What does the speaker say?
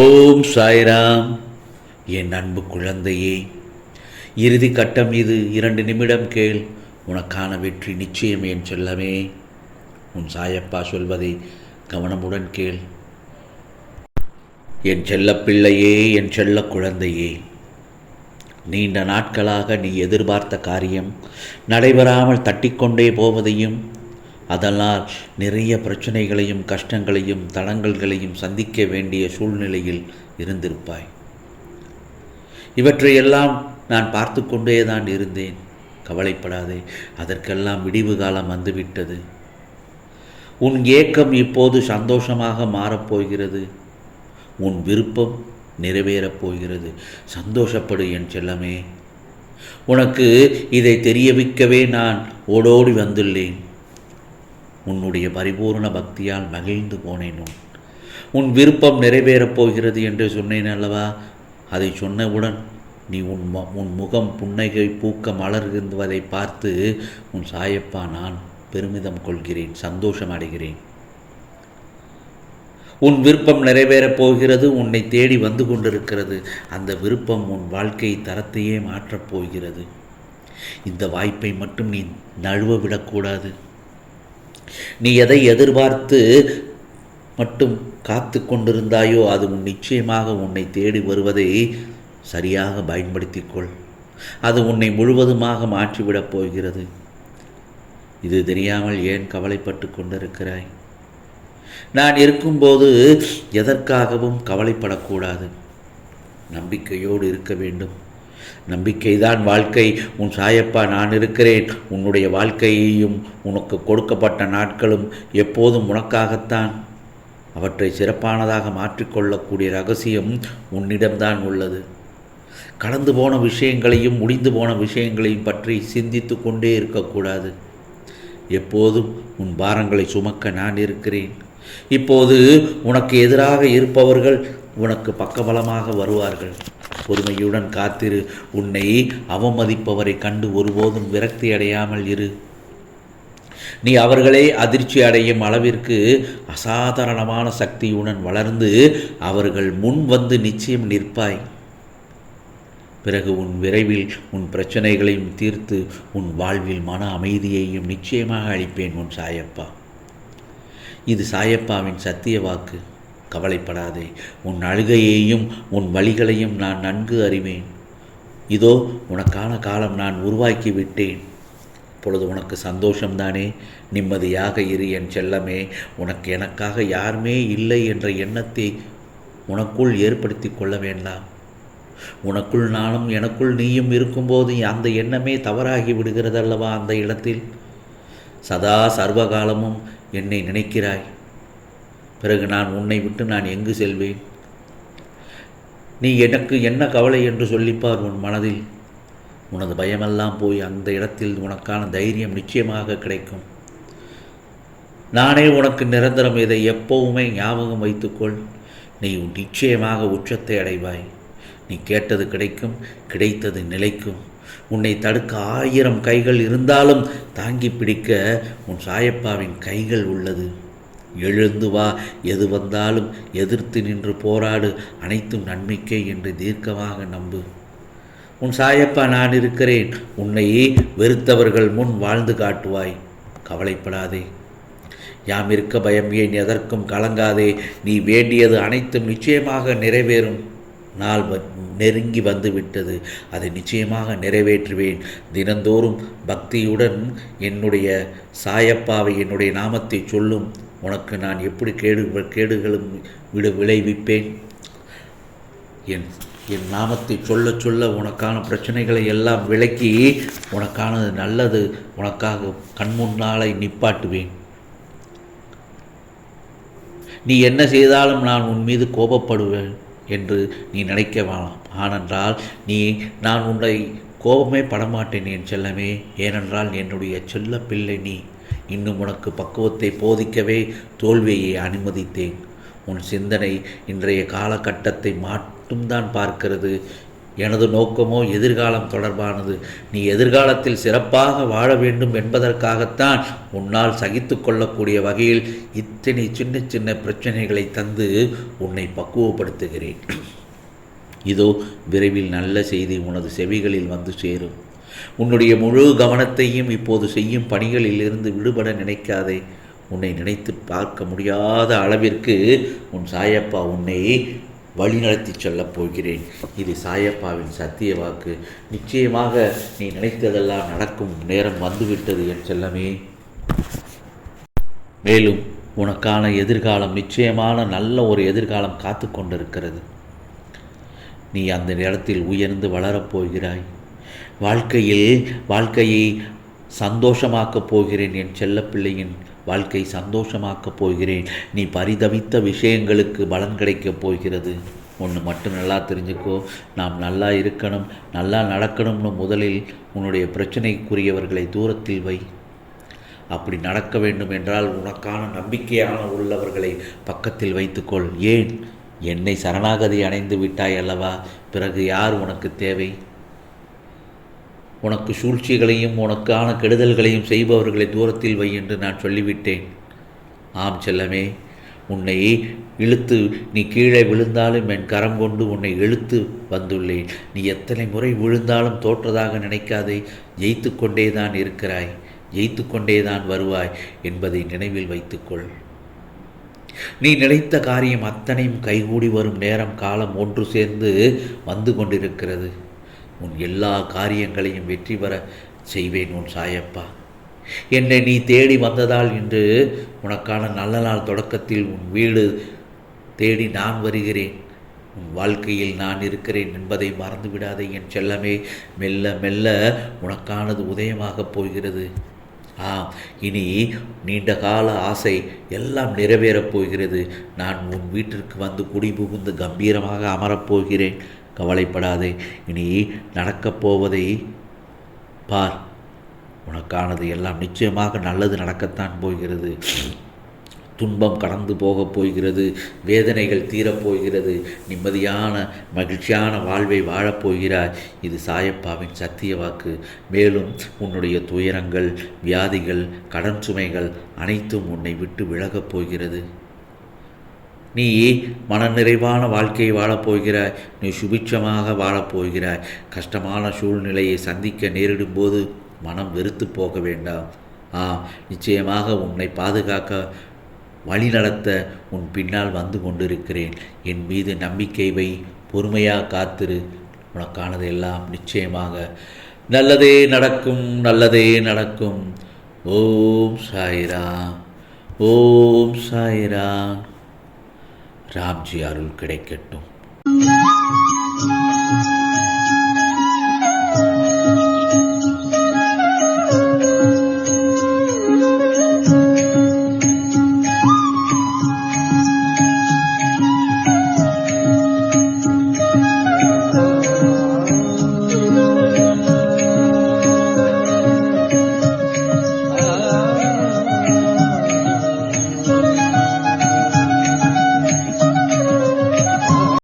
ஓம் சாய்ராம். என் அன்பு குழந்தையே இறுதி கட்டம் இது. இரண்டு நிமிடம் கேள். உனக்கான வெற்றி நிச்சயம் என் செல்லமே. உன் சாயப்பா சொல்வதை கவனமுடன் கேள். என் செல்லப்பிள்ளையே என் செல்ல குழந்தையே நீண்ட நாட்களாக நீ எதிர்பார்த்த காரியம் நடைபெறாமல் தட்டிக்கொண்டே போவதையும் அதனால் நிறைய பிரச்சனைகளையும் கஷ்டங்களையும் தடங்கல்களையும் சந்திக்க வேண்டிய சூழ்நிலையில் இருந்திருப்பாய். இவற்றையெல்லாம் நான் பார்த்து கொண்டே தான் இருந்தேன். கவலைப்படாதே அதற்கெல்லாம் விடிவு காலம் வந்துவிட்டது. உன் ஏக்கம் இப்போது சந்தோஷமாக மாறப்போகிறது உன் விருப்பம் நிறைவேறப் போகிறது. சந்தோஷப்படு என் செல்லமே. உனக்கு இதை தெரியவிக்கவே நான் ஓடோடி வந்துள்ளேன். உன்னுடைய பரிபூர்ண பக்தியால் மகிழ்ந்து போனேன் உன். உன் விருப்பம் நிறைவேறப் போகிறது என்று சொன்னேன் அல்லவா? அதை சொன்னவுடன் நீ உன் உன் முகம் புன்னகை பூக்க மலர்கின்றதை பார்த்து உன் சாயப்பா நான் பெருமிதம் கொள்கிறேன் சந்தோஷம் அடைகிறேன். உன் விருப்பம் நிறைவேறப் போகிறது உன்னை தேடி வந்து கொண்டிருக்கிறது. அந்த விருப்பம் உன் வாழ்க்கை தரத்தையே மாற்றப் போகிறது. இந்த வாய்ப்பை மட்டும் நீ நழுவ விடக்கூடாது. நீ எதை எதிர்பார்த்து மட்டும் காத்து கொண்டிருந்தாயோ அது உன் நிச்சயமாக உன்னை தேடி வருவதை சரியாக பயன்படுத்திக்கொள் அது உன்னை முழுவதுமாக மாற்றிவிடப் போகிறது. இது தெரியாமல் ஏன் கவலைப்பட்டு கொண்டிருக்கிறாய்? நான் இருக்கும்போது எதற்காகவும் கவலைப்படக்கூடாது. நம்பிக்கையோடு இருக்க வேண்டும். நம்பிக்கைதான் வாழ்க்கை. உன் சாயப்பா நான் இருக்கிறேன். உன்னுடைய வாழ்க்கையையும் உனக்கு கொடுக்கப்பட்ட நாட்களும் எப்போதும் உனக்காகத்தான். அவற்றை சிறப்பானதாக மாற்றிக்கொள்ளக்கூடிய ரகசியம் உன்னிடம்தான் உள்ளது. கடந்து போன விஷயங்களையும் முடிந்து போன விஷயங்களையும் பற்றி சிந்தித்து கொண்டே இருக்கக்கூடாது. எப்போதும் உன் பாரங்களை சுமக்க நான் இருக்கிறேன். இப்போது உனக்கு எதிராக இருப்பவர்கள் உனக்கு பக்கபலமாக வருவார்கள். பொறுமையுடன் காத்திரு. உன்னை அவமதிப்பவரை கண்டு ஒருபோதும் விரக்தி அடையாமல் இரு. நீ அவர்களே அதிர்ச்சி அடையும் அளவிற்கு அசாதாரணமான சக்தியுடன் வளர்ந்து அவர்கள் முன் வந்து நிச்சயம் நிற்பாய். பிறகு உன் விரைவில் உன் பிரச்சனைகளையும் தீர்த்து உன் வாழ்வில் மன அமைதியையும் நிச்சயமாக அளிப்பேன் உன் சாயப்பா. இது சாயப்பாவின் சத்திய வாக்கு. கவலைப்படாதே. உன் அழுகையையும் உன் வழிகளையும் நான் நன்கு அறிவேன். இதோ உனக்கான காலம் நான் உருவாக்கி விட்டேன். இப்பொழுது உனக்கு சந்தோஷம்தானே? நிம்மதியாக இரு என் செல்லமே. உனக்கு எனக்காக யாருமே இல்லை என்ற எண்ணத்தை உனக்குள் ஏற்படுத்தி கொள்ள வேண்டாம். உனக்குள் நானும் எனக்குள் நீயும் இருக்கும்போது அந்த எண்ணமே தவறாகி விடுகிறதல்லவா அந்த இடத்தில்? சதா சர்வகாலமும் என்னை நினைக்கிறாய். பிறகு நான் உன்னை விட்டு நான் எங்கு செல்வேன்? நீ எனக்கு என்ன கவலை என்று சொல்லிப்பார் உன் மனதில்? உனது பயமெல்லாம் போய் அந்த இடத்தில் உனக்கான தைரியம் நிச்சயமாக கிடைக்கும். நானே உனக்கு நிரந்தரம் இதை எப்பவுமே ஞாபகம் வைத்துக்கொள். நீ நிச்சயமாக உச்சத்தை அடைவாய். நீ கேட்டது கிடைக்கும் கிடைத்தது நிலைக்கும். உன்னை தடுக்க ஆயிரம் கைகள் இருந்தாலும் தாங்கி பிடிக்க உன் சாயப்பாவின் கைகள் உள்ளது. எழுந்து வா. எது வந்தாலும் எதிர்த்து நின்று போராடு. அனைத்தும் நன்மைக்கே என்று தீர்க்கமாக நம்பு. உன் சாயப்பா நான் இருக்கிறேன். உன்னை வெறுத்தவர்கள் முன் வாழ்ந்து காட்டுவாய். கவலைப்படாதே. யாம் இருக்க பயம் ஏன் எதற்கும் கலங்காதே. நீ வேண்டியது அனைத்தும் நிச்சயமாக நிறைவேறும். நாள் நெருங்கி வந்து விட்டது அதை நிச்சயமாக நிறைவேற்றுவேன். தினந்தோறும் பக்தியுடன் என்னுடைய சாயப்பாவை என்னுடைய நாமத்தை சொல்லும். உனக்கு நான் எப்படி கேடு கேடுகளும் விடு விளைவிப்பேன்? என் என் நாமத்தை சொல்ல சொல்ல உனக்கான பிரச்சனைகளை எல்லாம் விலக்கி உனக்கானது நல்லது உனக்காக கண்முன்னாலை நிப்பாட்டுவேன். நீ என்ன செய்தாலும் நான் உன் மீது கோபப்படுவேன் என்று நீ நினைக்க வேணாம் ஆனென்றால் நீ நான் உன்னை கோபமே படமாட்டேன் என் செல்லமே. ஏனென்றால் என்னுடைய செல்ல பிள்ளை நீ. இன்னும் உனக்கு பக்குவத்தை போதிக்கவே தோல்வியை அனுமதித்தேன். உன் சிந்தனை இன்றைய காலகட்டத்தை மட்டும்தான் பார்க்கிறது. எனது நோக்கமோ எதிர்காலம் தொடர்பானது. நீ எதிர்காலத்தில் சிறப்பாக வாழ வேண்டும் என்பதற்காகத்தான் உன்னால் சகித்து கொள்ளக்கூடிய வகையில் இத்தனை சின்ன சின்ன பிரச்சனைகளை தந்து உன்னை பக்குவப்படுத்துகிறேன். இதோ விரைவில் நல்ல செய்தி உனது செவிகளில் வந்து சேரும். உன்னுடைய முழு கவனத்தையும் இப்போது செய்யும் பணிகளிலிருந்து விடுபட நினைக்காதே. உன்னை நினைத்து பார்க்க முடியாத அளவிற்கு உன் சாயப்பா உன்னை வழிநடத்தி சொல்லப் போகிறேன். இது சாயப்பாவின் சத்திய வாக்கு. நிச்சயமாக நீ நினைத்ததெல்லாம் நடக்கும் நேரம் வந்துவிட்டது என் செல்லமே. மேலும் உனக்கான எதிர்காலம் நிச்சயமான நல்ல ஒரு எதிர்காலம் காத்து கொண்டிருக்கிறது. நீ அந்த இடத்தில் உயர்ந்து வளரப்போகிறாய் வாழ்க்கையில் வாழ்க்கையை சந்தோஷமாக்கப் போகிறேன். என் செல்லப்பிள்ளையின் வாழ்க்கை சந்தோஷமாக்கப் போகிறேன். நீ பரிதவித்த விஷயங்களுக்கு பலன் கிடைக்கப் போகிறது. ஒன்று மட்டும் நல்லா தெரிஞ்சுக்கோ. நாம் நல்லா இருக்கணும் நல்லா நடக்கணும்னு முதலில் உன்னுடைய பிரச்சனைக்குரியவர்களை தூரத்தில் வை. அப்படி நடக்க வேண்டும் என்றால் உனக்கான நம்பிக்கையான உள்ளவர்களை பக்கத்தில் வைத்துக்கொள். ஏன்? என்னை சரணாகதி அடைந்து விட்டாய் அல்லவா? பிறகு யார் உனக்கு தேவை? உனக்கு சூழ்ச்சிகளையும் உனக்கான கெடுதல்களையும் செய்பவர்களை தூரத்தில் வை என்று நான் சொல்லிவிட்டேன். ஆம் செல்லமே உன்னை இழுத்து நீ கீழே விழுந்தாலும் என் கரம் கொண்டு உன்னை இழுத்து வந்துள்ளேன். நீ எத்தனை முறை விழுந்தாலும் தோற்றதாக நினைக்காதே ஜெயித்து கொண்டே தான் இருக்கிறாய் ஜெயித்து கொண்டே தான் வருவாய் என்பதை நினைவில் வைத்துக்கொள். நீ நினைத்த காரியம் அத்தனையும் கைகூடி வரும் நேரம் காலம் ஒன்று சேர்ந்து வந்து கொண்டிருக்கிறது. உன் எல்லா காரியங்களையும் வெற்றி பெற செய்வேன் உன் சாயப்பா. என்னை நீ தேடி வந்ததால் இன்று உனக்கான நல்ல நாள் தொடக்கத்தில் உன் வீடு தேடி நான் வருகிறேன். உன் வாழ்க்கையில் நான் இருக்கிறேன் என்பதை மறந்து விடாதே என் செல்லமே. மெல்ல மெல்ல உனக்கானது உதயமாகப் போகிறது. ஆம் இனி நீண்ட கால ஆசை எல்லாம் நிறைவேறப் போகிறது. நான் உன் வீட்டிற்கு வந்து குடிபுகுந்து கம்பீரமாக அமரப்போகிறேன் கவலைப்படாதே. இனி நடக்கப் போவதை பார். உனக்கானது எல்லாம் நிச்சயமாக நல்லது நடக்கத்தான் போகிறது. துன்பம் கடந்து போகப் போகிறது. வேதனைகள் தீரப்போகிறது நிம்மதியான மகிழ்ச்சியான வாழ்வை வாழப்போகிறாய் இது சாயப்பாவின் சத்திய வாக்கு. மேலும் உன்னுடைய துயரங்கள் வியாதிகள் கடன் சுமைகள் அனைத்தும் உன்னை விட்டு விலகப் போகிறது. நீ மனநிறைவான வாழ்க்கையை வாழப்போகிறாய். நீ சுபிட்சமாக வாழப்போகிறாய். கஷ்டமான சூழ்நிலையை சந்திக்க நேரிடும்போது மனம் வெறுத்து போக வேண்டாம். ஆ நிச்சயமாக உன்னை பாதுகாக்க வழி நடத்த உன் பின்னால் வந்து கொண்டிருக்கிறேன். என் மீது நம்பிக்கை வை. பொறுமையாக காத்திரு. உனக்கானது எல்லாம் நிச்சயமாக நல்லதே நடக்கும் நல்லதே நடக்கும். ஓம் சாய்ராம். ஓம் சாய்ராம். ராம்ஜி அருள் கிடைக்கட்டும்.